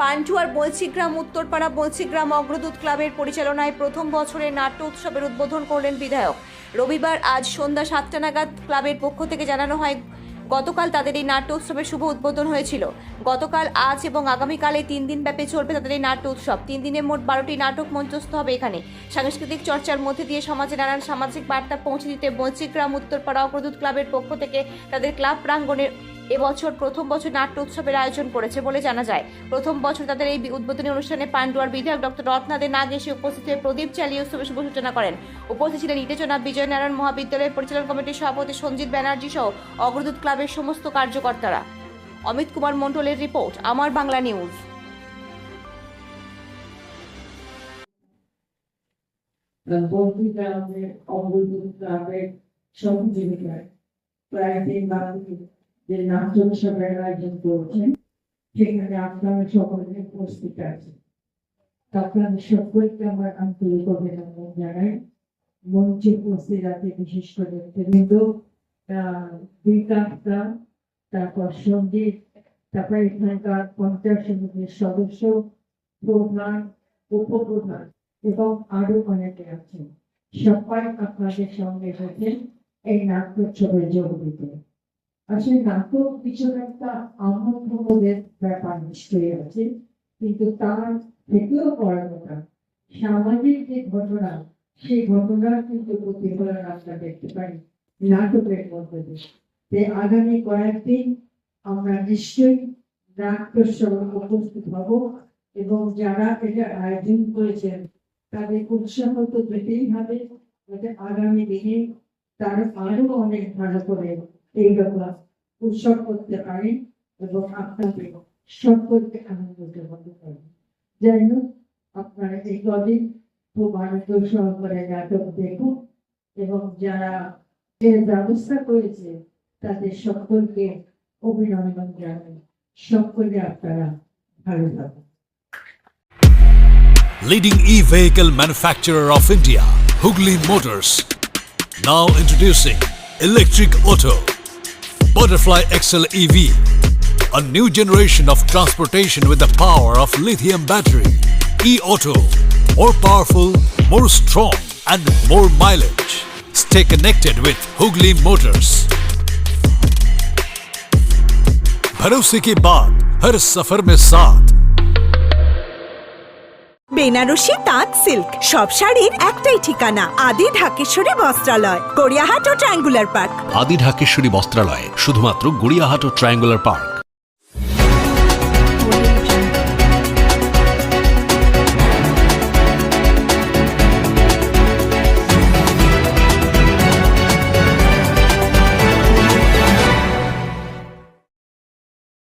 পান্টুয়ার বলছিগ্রাম, উত্তরপাড়া বলছিগ্রাম অগ্রদূত ক্লাবের পরিচালনায় প্রথম বছরের নাট্য উৎসবের উদ্বোধন করলেন বিধায়ক। রবিবার আজ সন্ধ্যা সাতটা নাগাদ ক্লাবের পক্ষ থেকে জানানো হয়, গতকাল তাদের এই নাট্য উৎসবের শুভ উদ্বোধন হয়েছিল। গতকাল, আজ এবং আগামীকালে তিন দিন ব্যাপী চলবে তাদের এই নাট্য উৎসব। তিন দিনে মোট বারোটি নাটক মঞ্চস্থ হবে এখানে। সাংস্কৃতিক চর্চার মধ্যে দিয়ে সমাজে নানান সামাজিক বার্তা পৌঁছে দিতে বঞ্চিগ্রাম উত্তরপাড়া অগ্রদূত ক্লাবের পক্ষ থেকে তাদের ক্লাব প্রাঙ্গণে এবছর প্রথম বছর নাট্য উৎসবের আয়োজন করেছে বলে জানা যায়। প্রথম বছর তাদের এই উদ্বোধনী অনুষ্ঠানে পান্ডুয়ার বিধায়ক ডক্টর রত্নাদের নাগ এসে উপস্থিত হয়ে প্রদীপ চালিয়ে উৎসবের শুভ সূচনা করেন। উপস্থিত ছিলেন ইটেচনা বিজয়নারায়ণ মহাবিদ্যালয়ের পরিচালন কমিটির সভাপতি সঞ্জিত ব্যানার্জি সহ অগ্রদূত ক্লাবের সমস্ত কার্যকর্তারা। অমিত কুমার মণ্ডলের রিপোর্ট, আমার বাংলা নিউজ। সহযোগিতায় প্রায় তিন যে নাট্য উৎসবের আয়োজন করছেন, সেখানে আপনারা সকলে উপস্থিত আছেন। আপনাদের সকলকে আমার আন্তরিক অভিনন্দন জানাই। মঞ্চে উপস্থিত আছে বিশেষ করে বিকাশটা তারপর সংগীত, তারপর এখানকার পঞ্চায়েত সমিতির সদস্য, প্রধান, উপপ্রধান এবং আরও অনেকে আছেন। সবাই আপনাদের সঙ্গে এসেছেন এই নাট্যোৎসবে যোগ দিতে আসলে নাটক পিছনে একটা আনন্দবোধের ব্যাপার নিশ্চয়ই আছে, কিন্তু তার থেকেও বড় কথা, সামাজিক যে ঘটনা, সেই ঘটনার কিন্তু প্রতিফলন আমরা দেখতে পাই নাটকের মধ্যে দিয়ে। আগামী কয়েকদিন আমরা নিশ্চয়ই নাট্যোৎসবে উপস্থিত হব এবং যারা এটা আয়োজন করেছেন, তাদের উৎসাহ তো পেতেই হবে। যাতে আগামী দিনে তার আরও অনেক ভালো করে এবং আপনাদের সকলকে আনন্দ দেওয়াতে পারে যাই হোক আপনারা এই দেখুন এবং যারা ব্যবস্থা করেছে তাদের সকলকে অভিনন্দন জানাই সকলে আপনারা ভালো থাকুন leading e-vehicle manufacturer of India, Hugli Motors. Now introducing Electric Auto, Butterfly XL EV, a new generation of transportation with the power of lithium battery. E-Auto, more powerful, more strong, and more mileage. Stay connected with Hugli Motors. भरोसे की बात हर सफर में साथ বেনারসি তাঁত silk. সব শাড়ির একটাই ঠিকানা, আদি ঢাকেশ্বরী বস্ত্রালয়, গড়িয়াহাট ও ট্রায়াঙ্গুলার পার্ক। আদি ঢাকেশ্বরী বস্ত্রালয়, শুধুমাত্র গড়িয়াহাট ও ট্রায়াঙ্গুলার পার্ক।